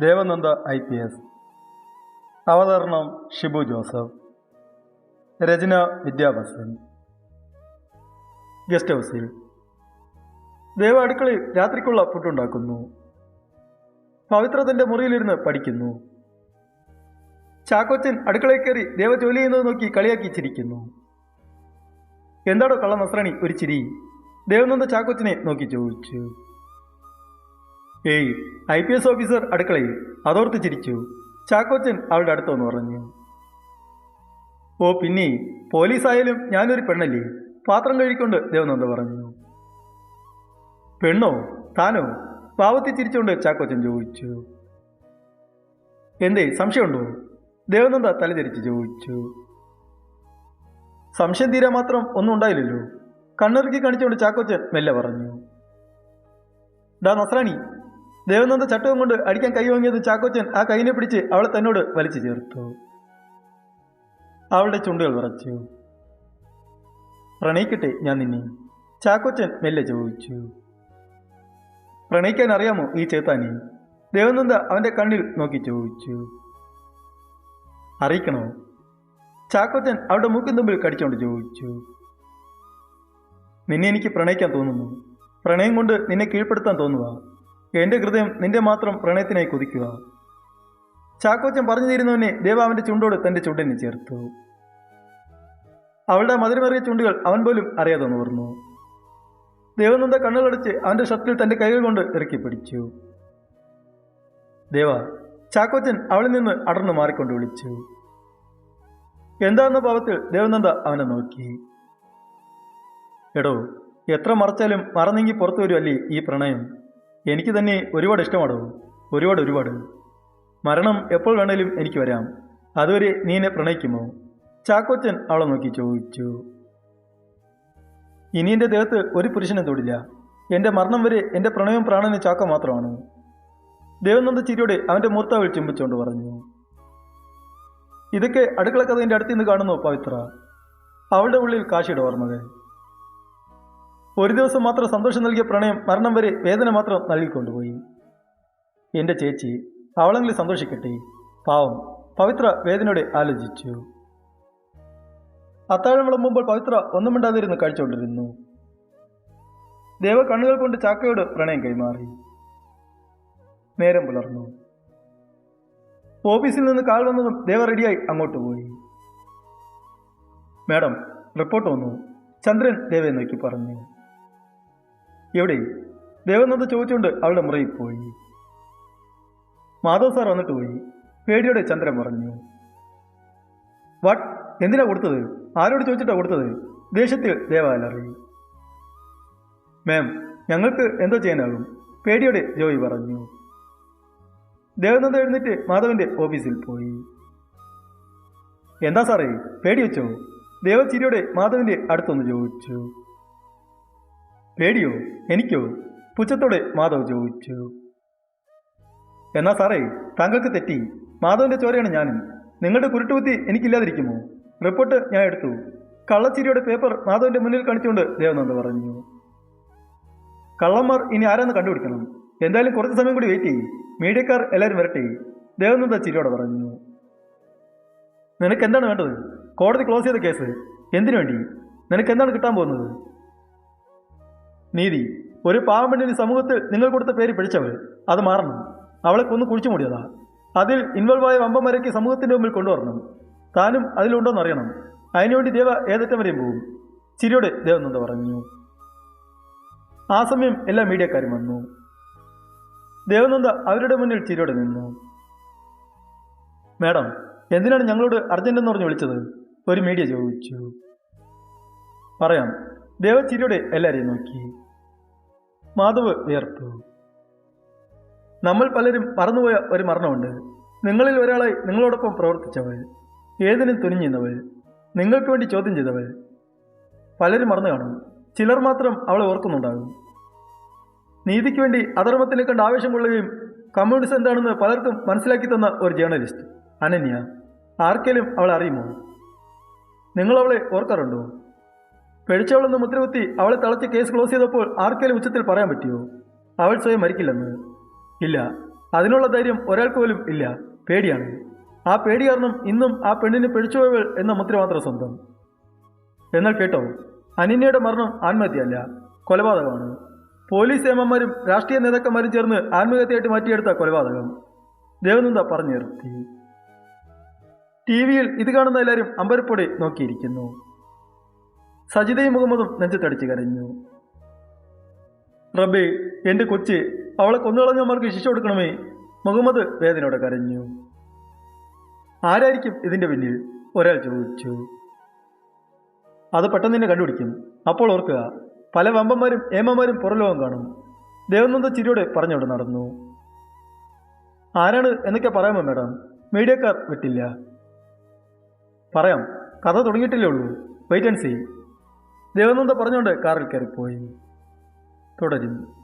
Devananda I P S. അവതരണം ഷിബു ജോസഫ്. രചന വിദ്യാഭസൻ guest ഹൗസിൽ. ദേവ അടുക്കളയിൽ രാത്രിക്കുള്ള ഫുഡുണ്ടാക്കുന്നു. പവിത്ര തന്റെ മുറിയിലിരുന്ന് പഠിക്കുന്നു. ചാക്കോച്ചൻ അടുക്കളയിൽ കയറി ദേവ ജോലി ചെയ്യുന്നത് നോക്കി കളിയാക്കി ചിരിക്കുന്നു. എന്താടോ കള്ള നസ്രണി ഒരു ചിരി. ദേവനന്ദ ചാക്കോച്ചനെ നോക്കി ചോദിച്ചു. ഏയ് ഐ പി എസ് ഓഫീസർ അടുക്കളയിൽ അതോർത്ത് ചിരിച്ചു. ചാക്കോച്ചൻ അവളുടെ അടുത്തൊന്ന് പറഞ്ഞു. ഓ പിന്നെ പോലീസായാലും ഞാനൊരു പെണ്ണല്ലേ? പാത്രം കഴിക്കൊണ്ട് ദേവനന്ദ പറഞ്ഞു. പെണ്ണോ? താനോ? പാവത്തി ചിരിച്ചുകൊണ്ട് ചാക്കോച്ചൻ ചോദിച്ചു. എന്തേ സംശയമുണ്ടോ? ദേവനന്ദ തലതിരിച്ച് ചോദിച്ചു. സംശയം തീരാ മാത്രം ഒന്നും ഉണ്ടായില്ലല്ലോ. കണ്ണിറുക്കി കാണിച്ചുകൊണ്ട് ചാക്കോച്ചൻ മെല്ലെ പറഞ്ഞു. ഡാ നസ്രാണി ദേവനന്ദ ചട്ടവും കൊണ്ട് അടിക്കാൻ കൈ വാങ്ങിയത് ചാക്കോച്ചൻ ആ കൈനെ പിടിച്ച് അവളെ തന്നോട് വലിച്ചു ചേർത്തു. അവളുടെ ചുണ്ടുകൾ വിറച്ചു. പ്രണയിക്കട്ടെ ഞാൻ നിന്നെ. ചാക്കോച്ചൻ മെല്ലെ ചോദിച്ചു. പ്രണയിക്കാൻ അറിയാമോ ഈ ചേത്താനി? ദേവനന്ദ അവന്റെ കണ്ണിൽ നോക്കി ചോദിച്ചു. അറിയിക്കണോ? ചാക്കോച്ചൻ അവളുടെ മൂക്കിൻ തുമ്പിൽ കടിച്ചുകൊണ്ട് ചോദിച്ചു. നിന്നെ എനിക്ക് പ്രണയിക്കാൻ തോന്നുന്നു. പ്രണയം കൊണ്ട് നിന്നെ കീഴ്പ്പെടുത്താൻ തോന്നുക എന്റെ ഹൃദയം നിന്റെ മാത്രം പ്രണയത്തിനായി കൊതിക്കുക. ചാക്കോച്ചൻ പറഞ്ഞു തീരുന്നവനെ ദേവ ചുണ്ടോട് തന്റെ ചുണ്ടിനെ ചേർത്തു. അവളുടെ മധുരമേറിയ ചുണ്ടുകൾ അവൻ പോലും അറിയാതെ നോർന്നു ദേവനന്ദ കണ്ണുകളടിച്ച് അവന്റെ ഷർട്ടിൽ തന്റെ കൈകൾ കൊണ്ട് ഇറക്കി പിടിച്ചു. ദേവ ചാക്കോച്ചൻ അവളിൽ നിന്ന് അടർന്നു മാറിക്കൊണ്ട് വിളിച്ചു. എന്താണെന്ന പാവത്തിൽ ദേവനന്ദ അവനെ നോക്കി. എടോ എത്ര മറച്ചാലും മറന്നെങ്കിൽ പുറത്തു വരുമല്ലേ ഈ പ്രണയം? എനിക്ക് തന്നെ ഒരുപാട് ഇഷ്ടമാണോ ഒരുപാട് ഒരുപാട്. മരണം എപ്പോൾ വേണേലും എനിക്ക് വരാം. അതുവരെ നീ എന്നെ പ്രണയിക്കുമോ? ചാക്കോച്ചൻ അവളെ നോക്കി ചോദിച്ചു. ഇനി എന്റെ ദേഹത്ത് ഒരു പുരുഷനെ തൊടില്ല. എന്റെ മരണം വരെ എന്റെ പ്രണയം പ്രാണന് ചാക്ക മാത്രമാണ്. ദേവനന്ദ ചിരിയോടെ അവന്റെ മൂർത്താവിൽ ചുംബിച്ചുകൊണ്ട് പറഞ്ഞു. ഇതൊക്കെ അടുക്കള കഥയുടെ അടുത്ത് നിന്ന് കാണുന്നു പവിത്ര. അവളുടെ ഉള്ളിൽ കാശിയുടെ ഓർമ്മകൾ. ഒരു ദിവസം മാത്രം സന്തോഷം നൽകിയ പ്രണയം മരണം വരെ വേദന മാത്രം നൽകിക്കൊണ്ടുപോയി. എന്റെ ചേച്ചി അവളെങ്കിലും സന്തോഷിക്കട്ടെ? പാവം. പവിത്ര വേദനയോടെ ആലോചിച്ചു. അത്താഴം വിളമ്പുമ്പോൾ പവിത്ര ഒന്നും മിണ്ടാതിരുന്ന് കഴിച്ചുകൊണ്ടിരുന്നു. ദേവ കണ്ണുകൾ കൊണ്ട് ചാക്കയോട് പ്രണയം കൈമാറി. നേരം പുലർന്നു. ഓഫീസിൽ നിന്ന് കാൾ വന്നതും ദേവ റെഡിയായി അങ്ങോട്ട് പോയി. മാഡം റിപ്പോർട്ട് വന്നു. ചന്ദ്രൻ ദേവയെ നോക്കി പറഞ്ഞു. എവിടെ? ദേവനന്ദ ചോദിച്ചുകൊണ്ട് അവളുടെ മുറിയിൽ പോയി. മാധവ് സാർ വന്നിട്ട് പോയി. പേടിയോടെ ചന്ദ്രൻ പറഞ്ഞു വാട്ട്? എന്തിനാ കൊടുത്തത്? ആരോട് ചോദിച്ചിട്ടാ കൊടുത്തത്? ദേഷ്യത്തിൽ ദേവാലറി മാം ഞങ്ങൾക്ക് എന്തോ ചെയ്യാനാകും. പേടിയോടെ ജോയി പറഞ്ഞു. ദേവനന്ദ എഴുന്നേറ്റ് മാധവന്റെ ഓഫീസിൽ പോയി. എന്താ സാറേ പേടി വെച്ചോ? ദേവചിരിയോടെ മാധവന്റെ അടുത്തൊന്ന് ചോദിച്ചു. പേടിയോ? എനിക്കോ? പുച്ഛത്തോടെ മാധവ് ചോദിച്ചു. എന്നാ സാറേ താങ്കൾക്ക് തെറ്റി. മാധവന്റെ ചോരയാണ് ഞാനും. നിങ്ങളുടെ കുരുട്ടുകുത്തി എനിക്കില്ലാതിരിക്കുമോ? റിപ്പോർട്ട് ഞാൻ എടുത്തു. കള്ളച്ചിരിയുടെ പേപ്പർ മാധവന്റെ മുന്നിൽ കാണിച്ചുകൊണ്ട് ദേവനന്ദ പറഞ്ഞു. കള്ളന്മാർ ഇനി ആരാന്ന് കണ്ടുപിടിക്കണം? എന്തായാലും കുറച്ച് സമയം കൂടി വെയിറ്റ് ചെയ്യും. മീഡിയക്കാർ എല്ലാവരും വരട്ടെ. ദേവനന്ദ ചിരിയോടെ പറഞ്ഞു. നിനക്ക് എന്താണ് വേണ്ടത്? കോടതി ക്ലോസ് ചെയ്ത കേസ്. എന്തിനു വേണ്ടി? നിനക്ക് എന്താണ് കിട്ടാൻ പോകുന്നത്? നീതി. ഒരു പാവപ്പെണ്ണിന് സമൂഹത്തിൽ നിങ്ങൾ കൊടുത്ത പേര് പിടിച്ചവൾ അത് മാറണം. അവളെ കൊന്ന് കുഴിച്ചു മൂടിയതാ. അതിൽ ഇൻവോൾവ് ആയ വമ്പന്മാരേക്ക് സമൂഹത്തിന്റെ മുമ്പിൽ കൊണ്ടുവരണം. താനും അതിലുണ്ടോന്ന് അറിയണം. അതിനുവേണ്ടി ദേവ ഏതറ്റം വരെയും പോകും. ചിരിയോടെ ദേവനന്ദ പറഞ്ഞു. ആ സമയം എല്ലാ മീഡിയക്കാരും വന്നു. ദേവനന്ദ അവരുടെ മുന്നിൽ ചിരിയോടെ നിന്നു. മാഡം എന്തിനാണ് ഞങ്ങളോട് അർജന്റ് എന്ന് പറഞ്ഞ് വിളിച്ചത്? ഒരു മീഡിയ ചോദിച്ചു. പറയാം. ദേവ എല്ലാവരെയും നോക്കി. മാധവ് വിയർത്തു. നമ്മൾ പലരും മറന്നുപോയ ഒരു മരണമുണ്ട്. നിങ്ങളിൽ ഒരാളായി നിങ്ങളോടൊപ്പം പ്രവർത്തിച്ചവൾ ഏതിനും തുനിഞ്ഞിരുന്നവൾ നിങ്ങൾക്ക് വേണ്ടി ചോദ്യം ചെയ്തവൾ. പലരും മറന്നു കാണും. ചിലർ മാത്രം അവളെ ഓർക്കുന്നുണ്ടാകും. നീതിക്ക് വേണ്ടി അധർമ്മത്തിനെ കണ്ട് ആവേശം കൊള്ളുകയും കമ്മ്യൂണിസം എന്താണെന്ന് പലർക്കും മനസ്സിലാക്കി തന്ന ഒരു ജേർണലിസ്റ്റ് അനന്യ. ആർക്കെങ്കിലും അവളെ അറിയുമോ? നിങ്ങളവളെ ഓർക്കാറുണ്ടോ? പിഴച്ചവളെന്ന് മുദ്രകുത്തി അവളെ തളച്ച് കേസ് ക്ലോസ് ചെയ്തപ്പോൾ ആർക്കേലും ഉച്ചത്തിൽ പറയാൻ പറ്റിയോ? അവൾ സ്വയം മരിക്കില്ലെന്ന്. ഇല്ല. അതിനുള്ള ധൈര്യം ഒരാൾക്ക് പോലും ഇല്ല. പേടിയാണ്. ആ പേടി കാരണം ഇന്നും ആ പെണ്ണിന് പിടിച്ചുപോയവൾ എന്ന മുദ്ര മാത്രം സ്വന്തം. എന്നാൽ കേട്ടോ അനിന്യയുടെ മരണം ആത്മഹത്യയല്ല കൊലപാതകമാണ്. പോലീസ് ഏമന്മാരും രാഷ്ട്രീയ നേതാക്കന്മാരും ചേർന്ന് ആത്മഹത്യയായിട്ട് മാറ്റിയെടുത്ത കൊലപാതകം. ദേവനന്ദ പറഞ്ഞു നിർത്തി? ടി വിയിൽ ഇത് കാണുന്ന എല്ലാവരും അമ്പരപ്പൊടി നോക്കിയിരിക്കുന്നു. സജിതയും മുഹമ്മദും നെഞ്ചത്തടിച്ച് കരഞ്ഞു. റബ്ബേ എന്റെ കൊച്ച് അവളെ കൊന്നുകളഞ്ഞവന്മാർക്ക് ശിക്ഷ കൊടുക്കണമേ. മുഹമ്മദ് വേദനയോടെ കരഞ്ഞു. ആരായിരിക്കും ഇതിന്റെ പിന്നിൽ? ഒരാൾ ചോദിച്ചു. അത് പെട്ടെന്ന് തന്നെ കണ്ടുപിടിക്കും. അപ്പോൾ ഓർക്കുക പല വമ്പന്മാരും ഏമ്മമാരും പുറലോകം കാണും. ദേവനന്ദ ചിരിയോടെ പറഞ്ഞോട് നടന്നു. ആരാണ് എന്നൊക്കെ പറയാമോ മാഡം? മീഡിയക്കാർ വിട്ടില്ല. പറയാം. കഥ തുടങ്ങിയിട്ടില്ലേ ഉള്ളൂ. വെയിറ്റ് ആൻഡ് സീ ദേവനന്ദ പറഞ്ഞുകൊണ്ട് കാറിൽ കയറിപ്പോയി. തുടരും